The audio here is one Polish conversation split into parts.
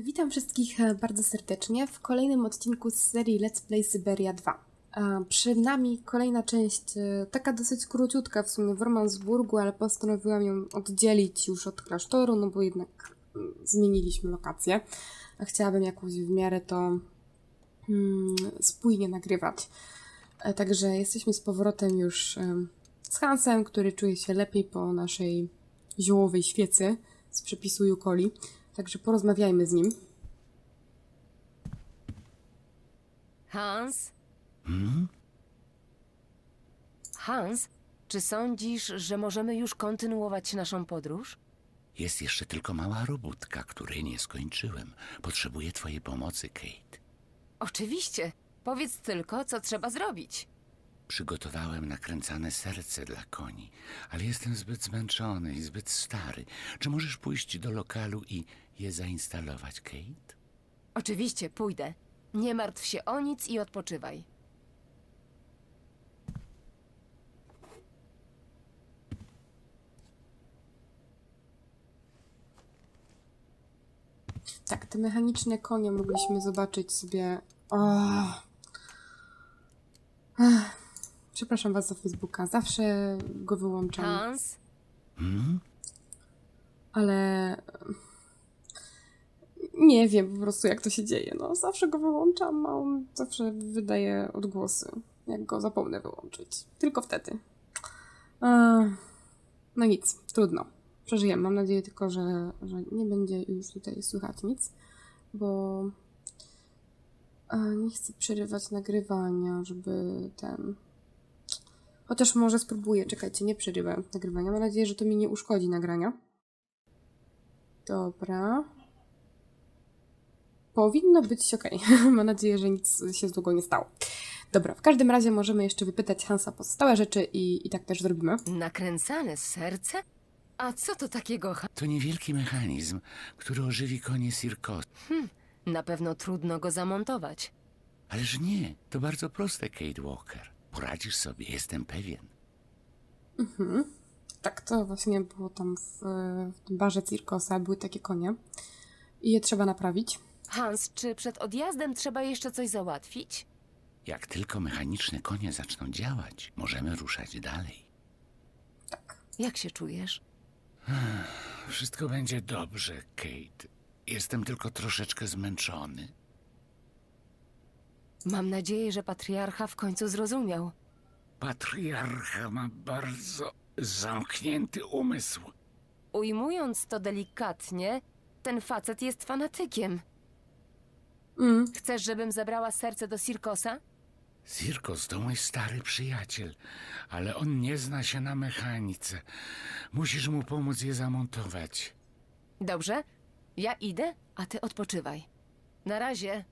Witam wszystkich e, bardzo serdecznie w kolejnym odcinku z serii Let's Play Syberia 2. E, Przed nami kolejna część, e, taka dosyć króciutka w sumie w Romansburgu, ale postanowiłam ją oddzielić już od klasztoru, no bo jednak mm, zmieniliśmy lokację, a chciałabym jakoś w miarę to mm, spójnie nagrywać. Także jesteśmy z powrotem już z Hansem, który czuje się lepiej po naszej ziołowej świecy z przepisu Jukoli. Także porozmawiajmy z nim. Hans? Hmm? Hans, czy sądzisz, że możemy już kontynuować naszą podróż? Jest jeszcze tylko mała robótka, której nie skończyłem. Potrzebuję twojej pomocy, Kate. Oczywiście. Powiedz tylko, co trzeba zrobić. Przygotowałem nakręcane serce dla koni, ale jestem zbyt zmęczony i zbyt stary. Czy możesz pójść do lokalu i je zainstalować, Kate? Oczywiście, pójdę. Nie martw się o nic i odpoczywaj. Tak, te mechaniczne konie mogliśmy zobaczyć sobie. O. Ech. Przepraszam Was za Facebooka, zawsze go wyłączam, Hans? Hmm? ale nie wiem po prostu jak to się dzieje. No, zawsze go wyłączam, a on zawsze wydaje odgłosy, jak go zapomnę wyłączyć. Tylko wtedy. Ech. No nic, trudno. Przeżyjemy. Mam nadzieję tylko, że, że nie będzie już tutaj słychać nic, bo e, nie chcę przerywać nagrywania, żeby ten. Chociaż może spróbuję, czekajcie, nie przerywam nagrywania. Mam nadzieję, że to mi nie uszkodzi nagrania. Dobra. Powinno być ok. Mam nadzieję, że nic się złego nie stało. Dobra, w każdym razie możemy jeszcze wypytać Hansa pozostałe rzeczy i, i tak też zrobimy. Nakręcane serce? A co to takiego, Ha- To niewielki mechanizm, który ożywi konie Circos. Na pewno trudno go zamontować. Ależ nie, to bardzo proste, Kate Walker. Poradzisz sobie, jestem pewien. Mhm. Tak, to właśnie było tam w, w tym barze Cirkosa, były takie konie. I je trzeba naprawić. Hans, czy przed odjazdem trzeba jeszcze coś załatwić? Jak tylko mechaniczne konie zaczną działać, możemy ruszać dalej. Tak. Jak się czujesz? Wszystko będzie dobrze, Kate. Jestem tylko troszeczkę zmęczony. Mam nadzieję, że patriarcha w końcu zrozumiał. Patriarcha ma bardzo zamknięty umysł. Ujmując to delikatnie, ten facet jest fanatykiem. Mm, Chcesz, żebym zabrała serce do Sirkosa? Cirkos to mój stary przyjaciel, ale on nie zna się na mechanice. Musisz mu pomóc je zamontować. Dobrze, ja idę, a ty odpoczywaj. Na razie.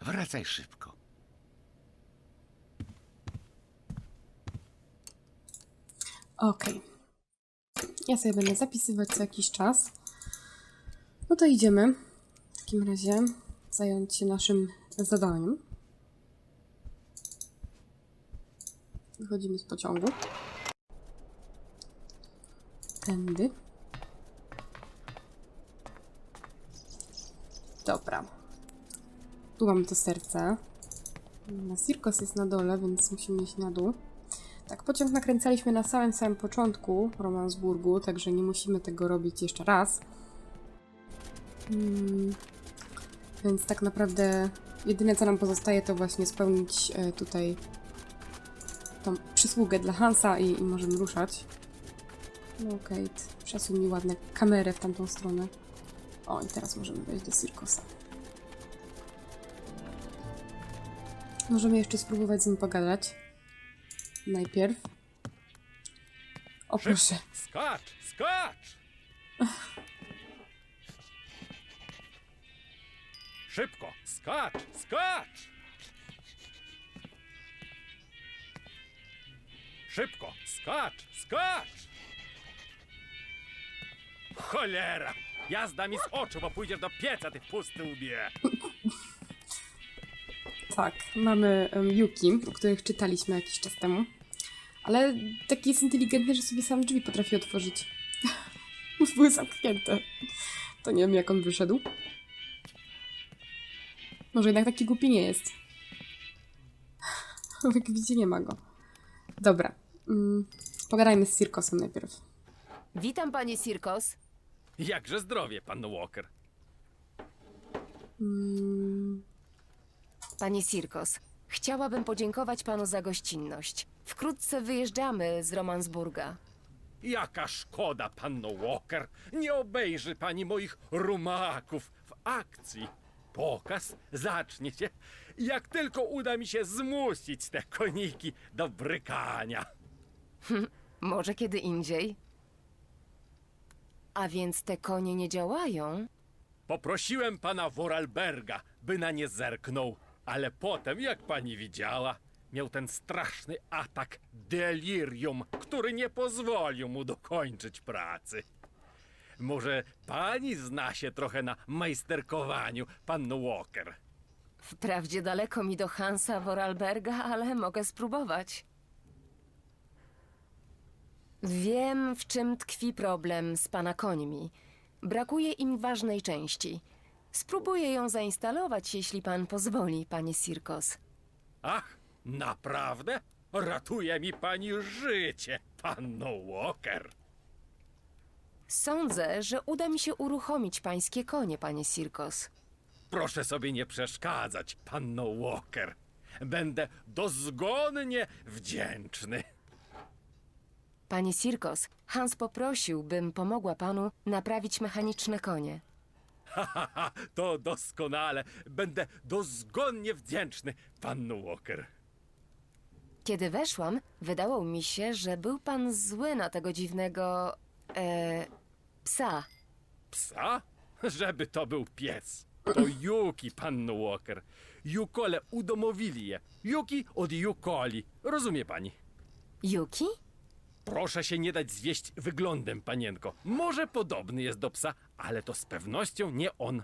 Wracaj szybko. Okej. Ja sobie będę zapisywać co jakiś czas. No to idziemy. W takim razie zająć się naszym zadaniem. Wychodzimy z pociągu. Tędy. Dobra. Tu mamy to serce. Cirkos jest na dole, więc musimy iść na dół. Tak, pociąg nakręcaliśmy na samym samym początku Romansburgu, także nie musimy tego robić jeszcze raz. Mm, więc tak naprawdę jedyne co nam pozostaje to właśnie spełnić e, tutaj tą przysługę dla Hansa i, i możemy ruszać. No Kate, przesuń mi ładne kamerę w tamtą stronę. O, i teraz możemy wejść do Cirkosa. Możemy jeszcze spróbować z nim pogadać. Najpierw. O proszę. Skacz, skacz! Szybko, skacz, skacz! Szybko, skacz, skacz! Cholera! Jazda mi z oczu, bo pójdziesz do pieca, ty pusty łbie! Tak, mamy um, Yuki, o których czytaliśmy jakiś czas temu. Ale taki jest inteligentny, że sobie sam drzwi potrafi otworzyć. Były zamknięte. To nie wiem, jak on wyszedł. Może jednak taki głupi nie jest. Jak widzicie, nie ma go. Dobra. Mm, pogadajmy z Cirkosem najpierw. Witam, panie Sirkos. Jakże zdrowie, pan Walker. Mm, Panie Sirkos, chciałabym podziękować panu za gościnność. Wkrótce wyjeżdżamy z Romansburga. Jaka szkoda, panno Walker. Nie obejrzy pani moich rumaków w akcji. Pokaz zacznie się, jak tylko uda mi się zmusić te koniki do brykania. Może kiedy indziej? A więc te konie nie działają? Poprosiłem pana Vorarlberga, by na nie zerknął, ale potem, jak pani widziała, miał ten straszny atak delirium, który nie pozwolił mu dokończyć pracy. Może pani zna się trochę na majsterkowaniu, panno Walker? Wprawdzie daleko mi do Hansa Vorarlberga, ale mogę spróbować. Wiem, w czym tkwi problem z pana końmi. Brakuje im ważnej części. Spróbuję ją zainstalować, jeśli pan pozwoli, panie Sirkos. Ach, naprawdę? Ratuje mi pani życie, panno Walker. Sądzę, że uda mi się uruchomić pańskie konie, panie Sirkos. Proszę sobie nie przeszkadzać, panno Walker. Będę dozgonnie wdzięczny. Panie Sirkos, Hans poprosił, bym pomogła panu naprawić mechaniczne konie. Haha, to doskonale. Będę dozgonnie wdzięczny, panno Walker. Kiedy weszłam, wydało mi się, że był pan zły na tego dziwnego. E, psa. Psa? Żeby to był pies. To Yuki, panno Walker. Jukole udomowili je. Yuki od Jukoli. Rozumie pani? Yuki? Proszę się nie dać zwieść wyglądem, panienko. Może podobny jest do psa, ale to z pewnością nie on.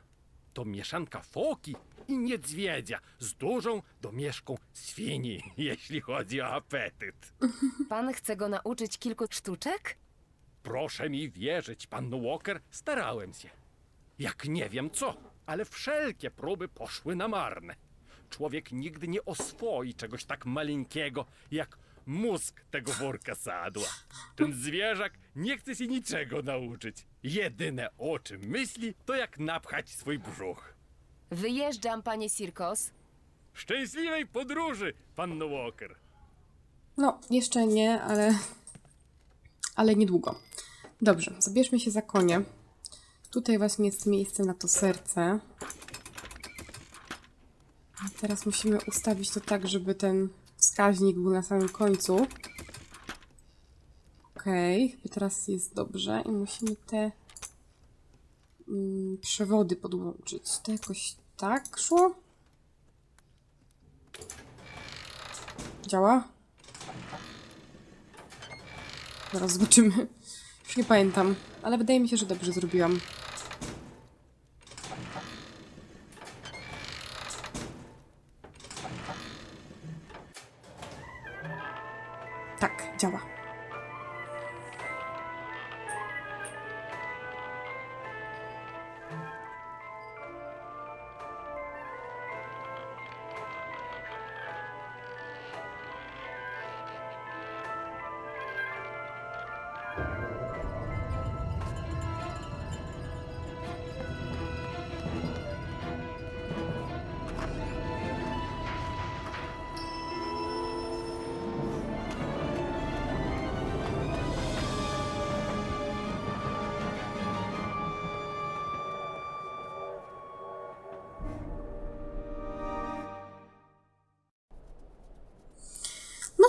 To mieszanka foki i niedźwiedzia z dużą domieszką świni, jeśli chodzi o apetyt. Pan chce go nauczyć kilku sztuczek? Proszę mi wierzyć, panno Walker, starałem się. Jak nie wiem co, ale wszelkie próby poszły na marne. Człowiek nigdy nie oswoi czegoś tak maleńkiego, jak mózg tego worka sadła. Ten zwierzak nie chce się niczego nauczyć. Jedyne o czym myśli, to jak napchać swój brzuch. Wyjeżdżam, panie Sirkos. Szczęśliwej podróży, panno Walker. no, jeszcze nie, ale. Ale niedługo. Dobrze, zabierzmy się za konie. Tutaj właśnie jest miejsce na to serce. A teraz musimy ustawić to tak, żeby ten wskaźnik był na samym końcu. Okej, chyba teraz jest dobrze i musimy te mm, przewody podłączyć. To jakoś tak szło? Działa? Zaraz zobaczymy. Już nie pamiętam, ale wydaje mi się, że dobrze zrobiłam.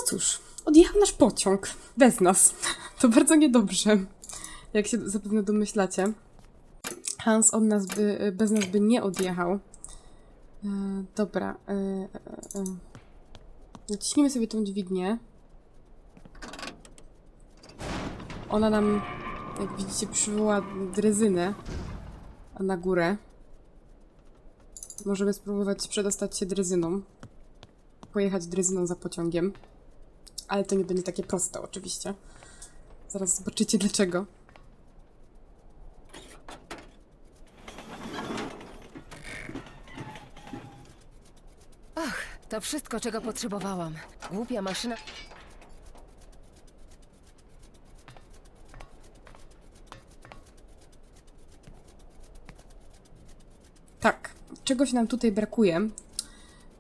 Cóż, odjechał nasz pociąg. Bez nas. To bardzo niedobrze. Jak się zapewne domyślacie. Hans od nas by, bez nas by nie odjechał. E, dobra. E, e, e. Naciśnijmy sobie tą dźwignię. Ona nam, jak widzicie, przywoła drezynę na górę. Możemy spróbować przedostać się drezyną. Pojechać drezyną za pociągiem. Ale to nie będzie takie proste, oczywiście. Zaraz zobaczycie dlaczego. To wszystko, czego potrzebowałam. Głupia maszyna. Tak, czegoś nam tutaj brakuje.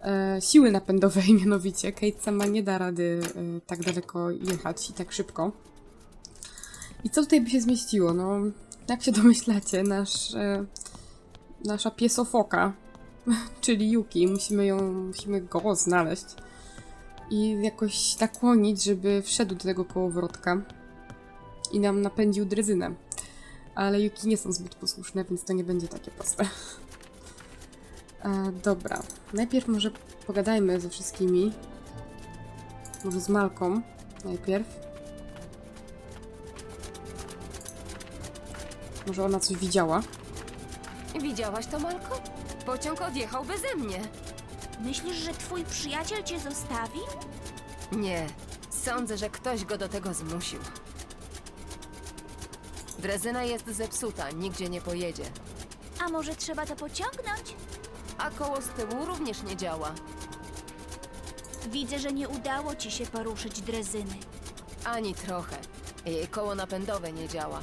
E, siły napędowej mianowicie. Kate sama nie da rady e, tak daleko jechać i tak szybko. I co tutaj by się zmieściło? No, jak się domyślacie, nasz, e, nasza piesofoka, czyli Yuki, musimy ją, musimy go znaleźć i jakoś nakłonić, żeby wszedł do tego kołowrotka i nam napędził drezynę. Ale Yuki nie są zbyt posłuszne, więc to nie będzie takie proste. E, dobra, najpierw może pogadajmy ze wszystkimi. Może z Malką najpierw. Może ona coś widziała. Widziałaś to, Malko? Pociąg odjechał beze mnie. Myślisz, że twój przyjaciel cię zostawi? Nie. Sądzę, że ktoś go do tego zmusił. Drezyna jest zepsuta, nigdzie nie pojedzie. A może trzeba to pociągnąć? A koło z tyłu również nie działa. Widzę, że nie udało ci się poruszyć drezyny. Ani trochę. Jej koło napędowe nie działa.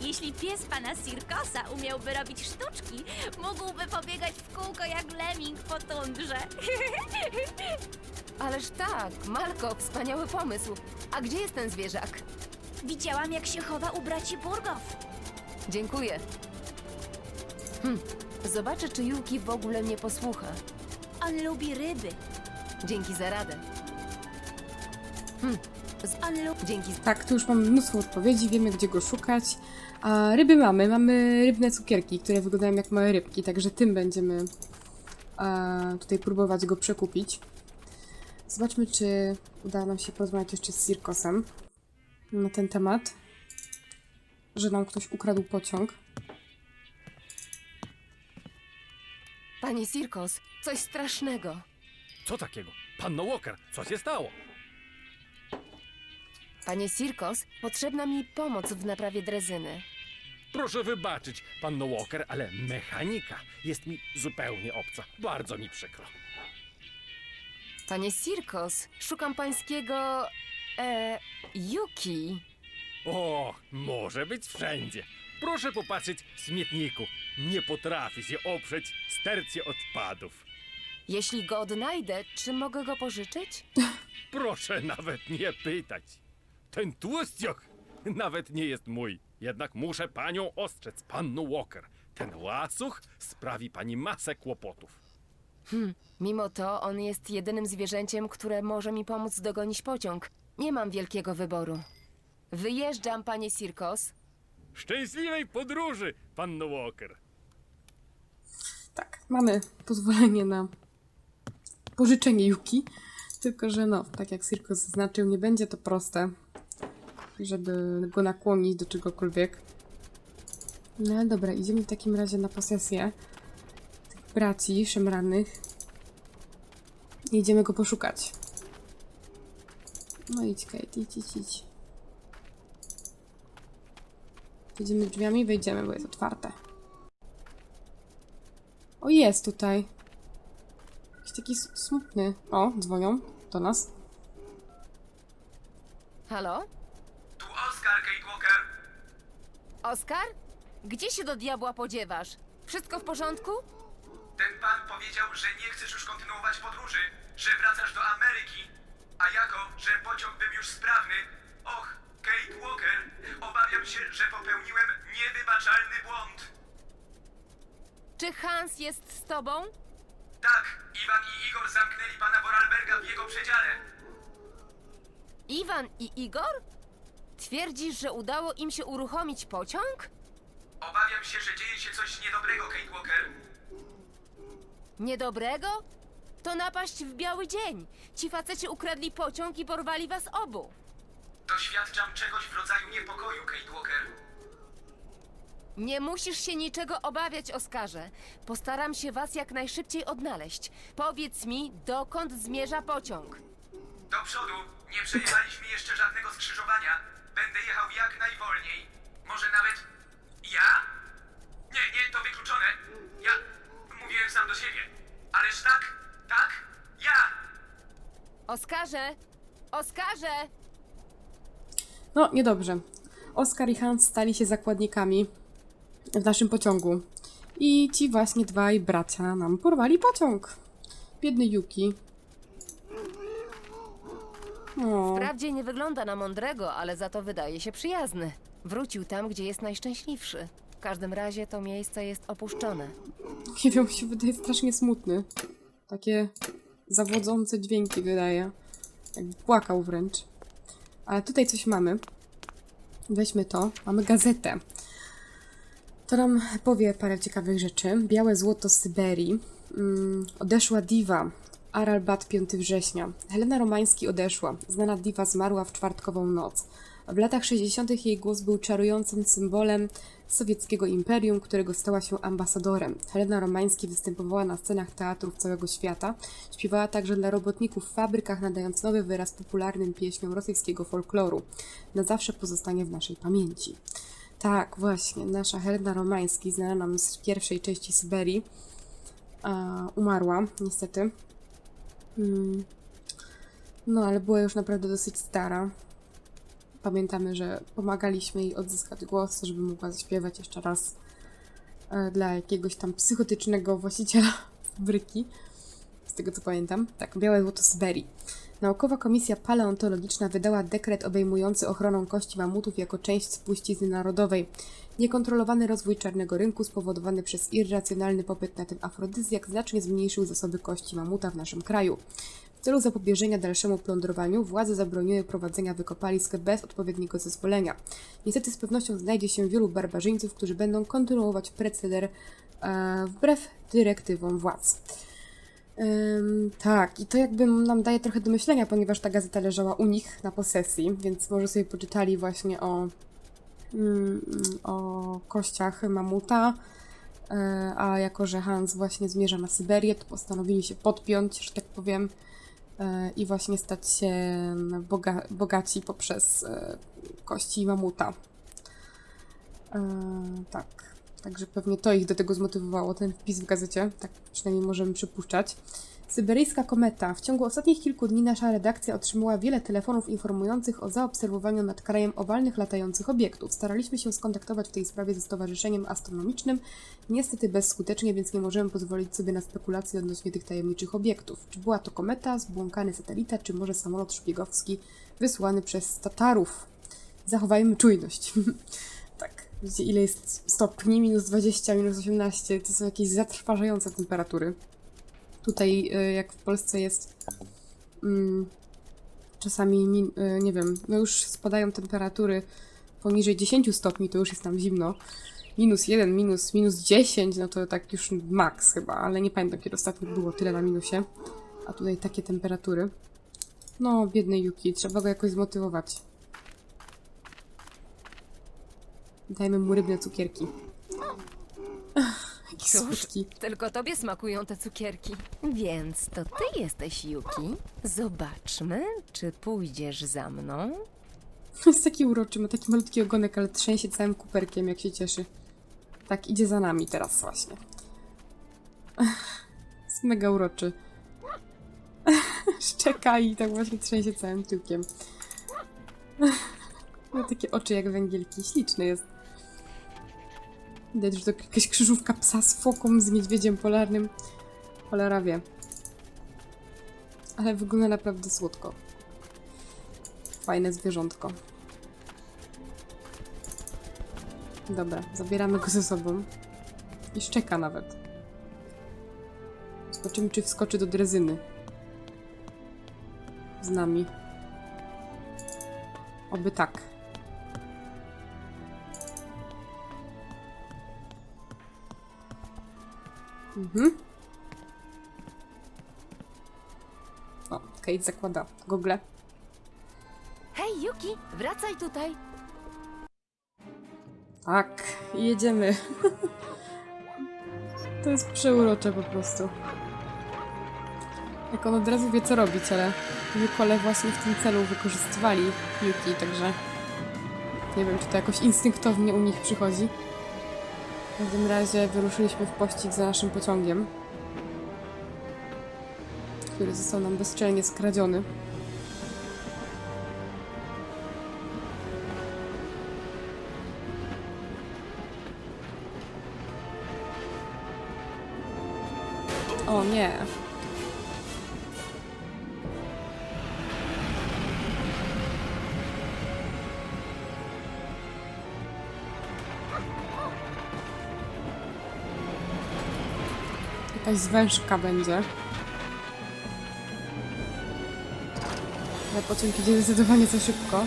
Jeśli pies pana Sirkosa umiałby robić sztuczki, mógłby pobiegać w kółko jak lemming po tundrze. Ależ tak, Malko, wspaniały pomysł. A gdzie jest ten zwierzak? Widziałam, jak się chowa u braci Burgow. Dziękuję. Hm, zobaczę, czy Yuki w ogóle mnie posłucha. On lubi ryby. Dzięki za radę. Hm, z... On. Dzięki. Tak, tu już mamy mnóstwo odpowiedzi, wiemy gdzie go szukać. A ryby mamy, mamy rybne cukierki, które wyglądają jak małe rybki, także tym będziemy e, tutaj próbować go przekupić. Zobaczmy, czy uda nam się porozmawiać jeszcze z Cirkosem na ten temat, że nam ktoś ukradł pociąg. Panie Sirkos, coś strasznego. Co takiego? Panno Walker, co się stało? Panie Sirkos, potrzebna mi pomoc w naprawie drezyny. Proszę wybaczyć, panno Walker, ale mechanika jest mi zupełnie obca. Bardzo mi przykro. Panie Sirkos, szukam pańskiego... E, Yuki. O, może być wszędzie. Proszę popatrzeć w śmietniku. Nie potrafi się oprzeć stercie odpadów. Jeśli go odnajdę, czy mogę go pożyczyć? Proszę nawet nie pytać. Ten tłuścioch nawet nie jest mój. Jednak muszę panią ostrzec, panno Walker. Ten łasuch sprawi pani masę kłopotów. Mimo to on jest jedynym zwierzęciem, które może mi pomóc dogonić pociąg. Nie mam wielkiego wyboru. Wyjeżdżam, panie Sirkos. Szczęśliwej podróży, panno Walker. Tak, mamy pozwolenie na pożyczenie Yuki, tylko że no, tak jak Circus zaznaczył, nie będzie to proste, żeby go nakłonić do czegokolwiek. No dobra, idziemy w takim razie na posesję tych braci szemranych. I idziemy go poszukać. No idź, Kate, idź, idź, idź. Idziemy drzwiami, wejdziemy, bo jest otwarte. O, jest tutaj. Jakiś taki smutny. O, dzwonią do nas. Halo? Tu Oskar, Kate Walker. Oskar? Gdzie się do diabła podziewasz? Wszystko w porządku? Ten pan powiedział, że nie chcesz już kontynuować podróży, że wracasz do Ameryki. A jako, że pociąg był już sprawny, och, Kate Walker, obawiam się, że popełniłem niewybaczalny błąd. Czy Hans jest z tobą? Tak, Iwan i Igor zamknęli pana Vorarlberga w jego przedziale. Iwan i Igor? Twierdzisz, że udało im się uruchomić pociąg? Obawiam się, że dzieje się coś niedobrego, Kate Walker. Niedobrego? To napaść w biały dzień. Ci faceci ukradli pociąg i porwali was obu. Doświadczam czegoś w rodzaju niepokoju, Kate Walker. Nie musisz się niczego obawiać, Oskarze. Postaram się was jak najszybciej odnaleźć. Powiedz mi, dokąd zmierza pociąg. Do przodu, nie przejechaliśmy jeszcze żadnego skrzyżowania. Będę jechał jak najwolniej. Może nawet ja? Nie, nie, to wykluczone. Ja mówiłem sam do siebie. Ależ tak, tak, ja. Oskarze! Oskarze! No, niedobrze. Oskar i Hans stali się zakładnikami w naszym pociągu. I ci właśnie dwaj bracia nam porwali pociąg. Biedny Yuki. O, Wprawdzie nie wygląda na mądrego, ale za to wydaje się przyjazny. Wrócił tam, gdzie jest najszczęśliwszy. W każdym razie to miejsce jest opuszczone. nie wiem, mi się wydaje strasznie smutny. Takie zawodzące dźwięki wydaje. Jakby płakał wręcz. Ale tutaj coś mamy. Weźmy to. Mamy gazetę. To nam powie parę ciekawych rzeczy. Białe złoto z Syberii. Mm, odeszła diwa. Aralbat 5 września. Helena Romański odeszła. Znana diwa zmarła w czwartkową noc. W latach 60. jej głos był czarującym symbolem sowieckiego imperium, którego stała się ambasadorem. Helena Romański występowała na scenach teatrów całego świata. Śpiewała także dla robotników w fabrykach, nadając nowy wyraz popularnym pieśniom rosyjskiego folkloru. Na zawsze pozostanie w naszej pamięci. Tak, właśnie. Nasza Helena Romański, znana nam z pierwszej części Syberii, umarła, niestety. Mm. No, ale była już naprawdę dosyć stara. Pamiętamy, że pomagaliśmy jej odzyskać głos, żeby mogła zaśpiewać jeszcze raz e, dla jakiegoś tam psychotycznego właściciela fabryki. Z tego co pamiętam. Tak, Białe Złoto Syberii. Naukowa Komisja Paleontologiczna wydała dekret obejmujący ochronę kości mamutów jako część spuścizny narodowej. Niekontrolowany rozwój czarnego rynku spowodowany przez irracjonalny popyt na ten afrodyzjak znacznie zmniejszył zasoby kości mamuta w naszym kraju. W celu zapobieżenia dalszemu plądrowaniu władze zabroniły prowadzenia wykopalisk bez odpowiedniego zezwolenia. Niestety z pewnością znajdzie się wielu barbarzyńców, którzy będą kontynuować proceder e, wbrew dyrektywom władz. Ym, tak, i to jakby nam daje trochę do myślenia, ponieważ ta gazeta leżała u nich na posesji, więc może sobie poczytali właśnie o, mm, o kościach mamuta. E, A jako, że Hans właśnie zmierza na Syberię, to postanowili się podpiąć, że tak powiem, e, i właśnie stać się boga bogaci poprzez e, kości mamuta. Tak. Także pewnie to ich do tego zmotywowało, ten wpis w gazecie. Tak przynajmniej możemy przypuszczać. Syberyjska kometa. W ciągu ostatnich kilku dni nasza redakcja otrzymała wiele telefonów informujących o zaobserwowaniu nad krajem owalnych latających obiektów. Staraliśmy się skontaktować w tej sprawie ze Stowarzyszeniem Astronomicznym, niestety bezskutecznie, więc nie możemy pozwolić sobie na spekulacje odnośnie tych tajemniczych obiektów. Czy była to kometa, zbłąkany satelita, czy może samolot szpiegowski wysłany przez Tatarów? Zachowajmy czujność. ile jest stopni? Minus 20, minus 18. To są jakieś zatrważające temperatury. Tutaj, y, jak w Polsce jest mm, czasami, min, y, nie wiem, no już spadają temperatury poniżej 10 stopni, to już jest tam zimno. Minus 1, minus, minus 10, no to tak już maks chyba, ale nie pamiętam kiedy ostatnio było tyle na minusie. A tutaj takie temperatury. No, biedny Yuki, trzeba go jakoś zmotywować. Dajmy mu rybne cukierki. Jakie Cóż, słodki. tylko tobie smakują te cukierki. Więc to ty jesteś Yuki. Zobaczmy, czy pójdziesz za mną. Jest taki uroczy, ma taki malutki ogonek, ale trzęsie całym kuperkiem, jak się cieszy. Tak, idzie za nami teraz właśnie. Jest mega uroczy. Szczeka i tak właśnie trzęsie całym tyłkiem. Ma takie oczy jak węgielki. Śliczny jest. Widać, że to jakaś krzyżówka psa z foką, z niedźwiedziem polarnym. Cholera wie. Ale wygląda naprawdę słodko. Fajne zwierzątko. Dobra, zabieramy go ze sobą. I szczeka nawet. Zobaczymy, czy wskoczy do drezyny. Z nami. Oby tak. Mhm. O, Kate zakłada gogle. Hej, Yuki, wracaj tutaj. Tak, jedziemy. to jest przeurocze po prostu. Jak on od razu wie co robić, ale Yukole właśnie w tym celu wykorzystywali Yuki, także nie wiem, czy to jakoś instynktownie u nich przychodzi. W każdym razie wyruszyliśmy w pościg za naszym pociągiem, który został nam bezczelnie skradziony. O nie! Jakaś zwężka będzie. Ale pociąg idzie zdecydowanie za szybko.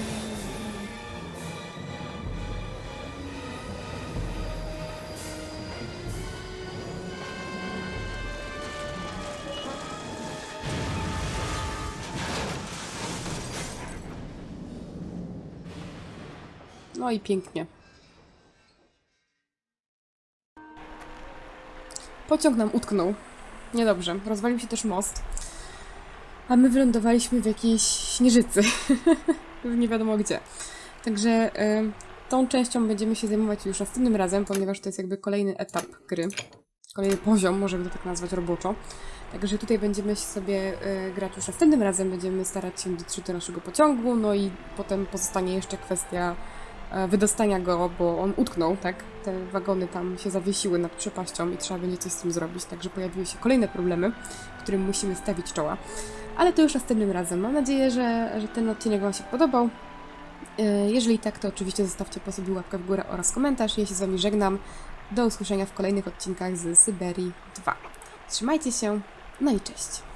No i pięknie. Pociąg nam utknął. Niedobrze. Rozwalił się też most. A my wylądowaliśmy w jakiejś śnieżycy. Nie wiadomo gdzie. Także y, tą częścią będziemy się zajmować już następnym razem, ponieważ to jest jakby kolejny etap gry. Kolejny poziom, możemy to tak nazwać roboczo. Także tutaj będziemy sobie y, grać już następnym razem. Będziemy starać się dotrzeć do naszego pociągu, no i potem pozostanie jeszcze kwestia wydostania go, bo on utknął, tak? Te wagony tam się zawiesiły nad przepaścią i trzeba będzie coś z tym zrobić, także pojawiły się kolejne problemy, którym musimy stawić czoła. Ale to już następnym razem. Mam nadzieję, że, że ten odcinek Wam się podobał. E, Jeżeli tak, to oczywiście zostawcie po sobie łapkę w górę oraz komentarz. Ja się z Wami żegnam. Do usłyszenia w kolejnych odcinkach z Syberii 2. Trzymajcie się, no i cześć.